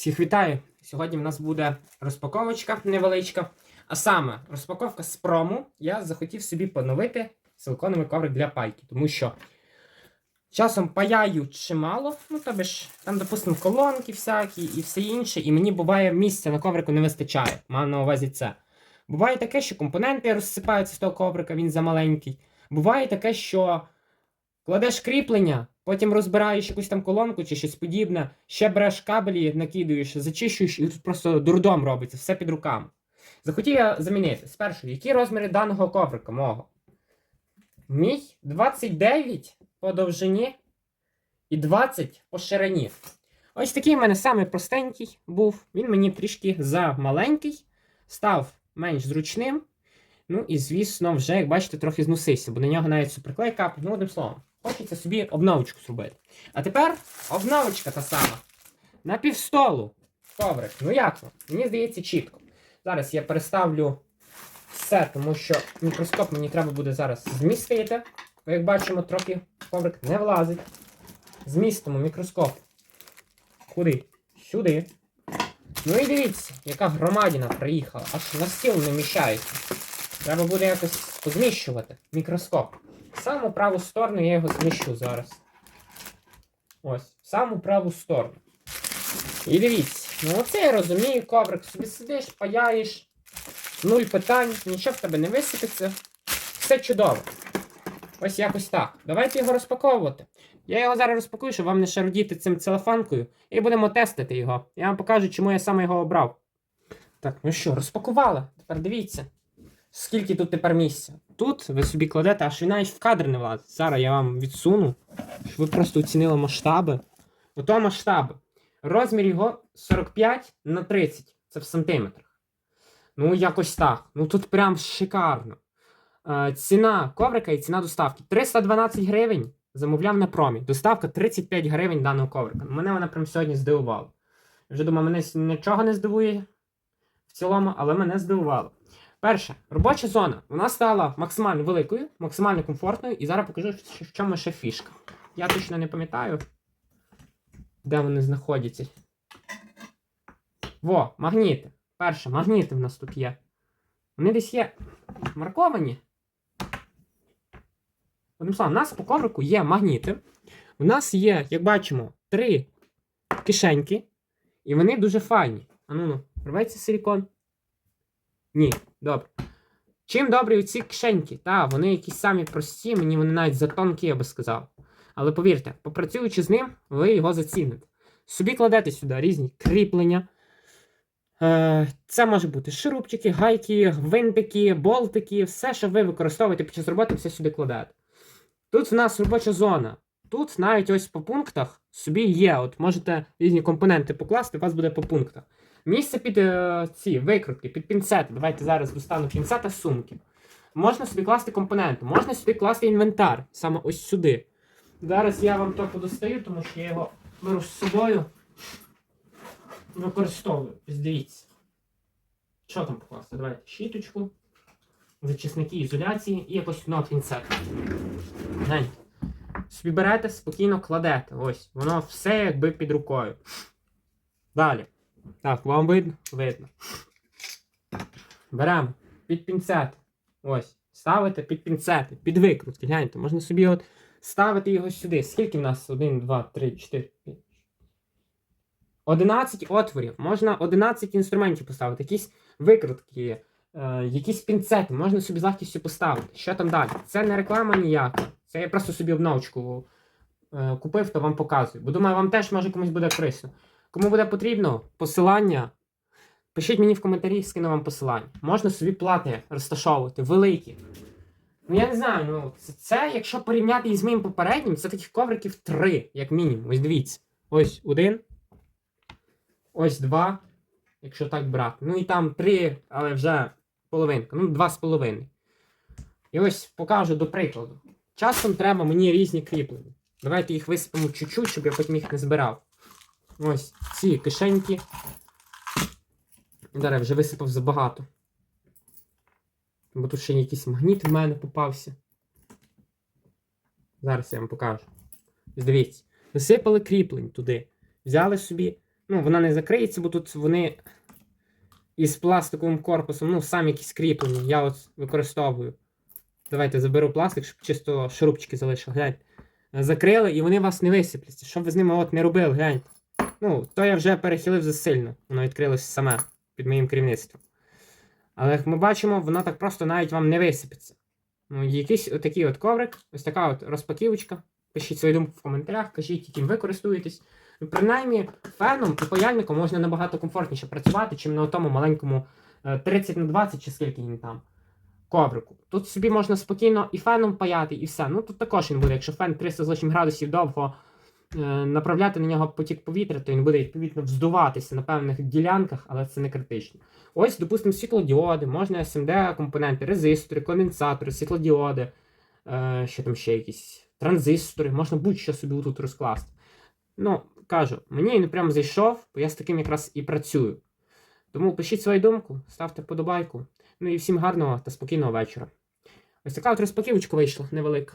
Всіх вітаю! Сьогодні в нас буде розпаковочка невеличка. А саме розпаковка з прому. Я захотів собі поновити силиконовий коврик для пайки, тому що часом паяю чимало. Ну, тобі ж, там, допустимо, колонки всякі і все інше. І мені буває місця на коврику не вистачає. Маю на увазі це. Буває таке, що компоненти розсипаються з того коврика, він замаленький. Буває таке, що кладеш кріплення, потім розбираєш якусь там колонку чи щось подібне, ще береш кабелі, накидуєш, зачищуєш, і тут просто дурдом робиться, все під руками. Захотів я замінити. Спершу, які розміри даного коврика мого? Мій 29 по довжині і 20 по ширині. Ось такий в мене самий простенький був. Він мені трішки замаленький, став менш зручним. Ну і, звісно, вже, як бачите, трохи зносився, бо на нього навіть суперклей капає. Ну, одним словом, хочеться собі обновочку зробити. А тепер обновочка та сама. На півстолу коврик. Ну як? Мені здається, чітко. Зараз я переставлю все, тому що мікроскоп мені треба буде зараз змістити. Бо, як бачимо, трохи коврик не влазить. Змістимо мікроскоп. Куди? Сюди. Ну і дивіться, яка громадіна приїхала. Аж на стіл не вміщається. Треба буде якось позміщувати мікроскоп. В саму праву сторону я його зміщу зараз. Ось, в саму праву сторону. І дивіться, ну оце я розумію, коврик собі сидиш, паяєш, нуль питань, нічого в тебе не висипеться. Все чудово. Ось якось так. Давайте його розпаковувати. Я його зараз розпакую, щоб вам не шарудіти цим целофанкою, і будемо тестити його. Я вам покажу, чому я саме його обрав. Так, ну що, розпакували. Тепер дивіться. Скільки тут тепер місця? Тут ви собі кладете, аж він навіть в кадр не влазить. Зараз я вам відсуну, щоб ви просто оцінили масштаби. Ото масштаби. Розмір його 45 на 30. Це в сантиметрах. Ну, якось так. Ну тут прям шикарно. Е, ціна коврика і ціна доставки 312 гривень. Замовляв на промі. Доставка 35 гривень даного коврика. Мене вона прям сьогодні здивувала. Я Вже думаю, мене нічого не здивує в цілому, але мене здивувало. Перше, робоча зона. Вона стала максимально великою, максимально комфортною, і зараз покажу, в чому ще фішка. Я точно не пам'ятаю, де вони знаходяться. Во, магніти. Перше, магніти в нас тут є. Вони десь є марковані. Одним словом, у нас по коврику є магніти. У нас є, як бачимо, три кишеньки, і вони дуже файні. А ну ну, рветься силікон. Ні, добре. Чим добрі ці кишеньки? Та, вони якісь самі прості, мені вони навіть затонкі, я би сказав. Але повірте, попрацюючи з ним, ви його заціните. Собі кладете сюди різні кріплення. Е, Це може бути шурупчики, гайки, гвинтики, болтики, все, що ви використовуєте під час роботи, все сюди кладете. Тут в нас робоча зона. Тут навіть ось по пунктах собі є. От можете різні компоненти покласти, у вас буде по пунктах. Місце під е, ці викрутки, під пінцети. Давайте зараз достану пінцета сумки. Можна собі класти компоненти, можна собі класти інвентар, саме ось сюди. Зараз я вам то подостаю, тому що я його беру з собою. Використовую. Ось Дивіться. Що там покласти? Давайте щіточку, зачисники ізоляції і якось одного пінцета. Собі берете, спокійно кладете. Ось, воно все якби під рукою. Далі. Так, вам видно? Видно. Беремо під пінцет. Ось. Ставите під пінцети, під викрутки. Гляньте, можна собі от ставити його сюди. Скільки в нас? 1, 2, 3, 4, 5. 11 отворів. Можна 11 інструментів поставити. Якісь викрутки, е, якісь пінцети. Можна собі з легкістю поставити. Що там далі? Це не реклама ніяка. Це я просто собі обновочку е, купив, то вам показую. Бо думаю, вам теж може комусь буде корисно. Кому буде потрібно посилання, пишіть мені в коментарі, скину вам посилання. Можна собі плати розташовувати, великі. Ну я не знаю, ну це, це якщо порівняти із моїм попереднім, це таких ковриків три, як мінімум. Ось дивіться. Ось один. Ось два. Якщо так брати. Ну і там три, але вже половинка. Ну, два з половиною. І ось покажу до прикладу. Часом треба мені різні кріплення. Давайте їх висипемо чуть-чуть, щоб я потім їх не збирав. Ось ці кишеньки. Я вже висипав забагато. Бо тут ще якийсь магніт в мене попався. Зараз я вам покажу. Дивіться, висипали кріплень туди. Взяли собі Ну, вона не закриється, бо тут вони із пластиковим корпусом, ну, самі якісь кріплені. Я от використовую. Давайте заберу пластик, щоб чисто шурупчики залишив. Гляньте. Закрили і вони вас не висипляться. Що ви з ними от не робили, гляньте. Ну, то я вже перехилив засильно. Воно відкрилося саме під моїм керівництвом. Але як ми бачимо, воно так просто навіть вам не висипеться. Ну, якийсь отакий от коврик, ось така от розпаківочка. Пишіть свою думку в коментарях, кажіть, яким ви користуєтесь. Ну, принаймні, феном і паяльником можна набагато комфортніше працювати, чим на тому маленькому е, 30 на 20 чи скільки він там коврику. Тут собі можна спокійно і феном паяти, і все. Ну тут також він буде, якщо фен 300 з лишнім градусів довго е, направляти на нього потік повітря, то він буде відповідно вздуватися на певних ділянках, але це не критично. Ось, допустимо, світлодіоди, можна SMD компоненти, резистори, конденсатори, світлодіоди, е, що там ще якісь транзистори, можна будь-що собі тут розкласти. Ну, кажу, мені він прямо зайшов, бо я з таким якраз і працюю. Тому пишіть свою думку, ставте подобайку. Ну і всім гарного та спокійного вечора. Ось така от розпаківочка вийшла невелика.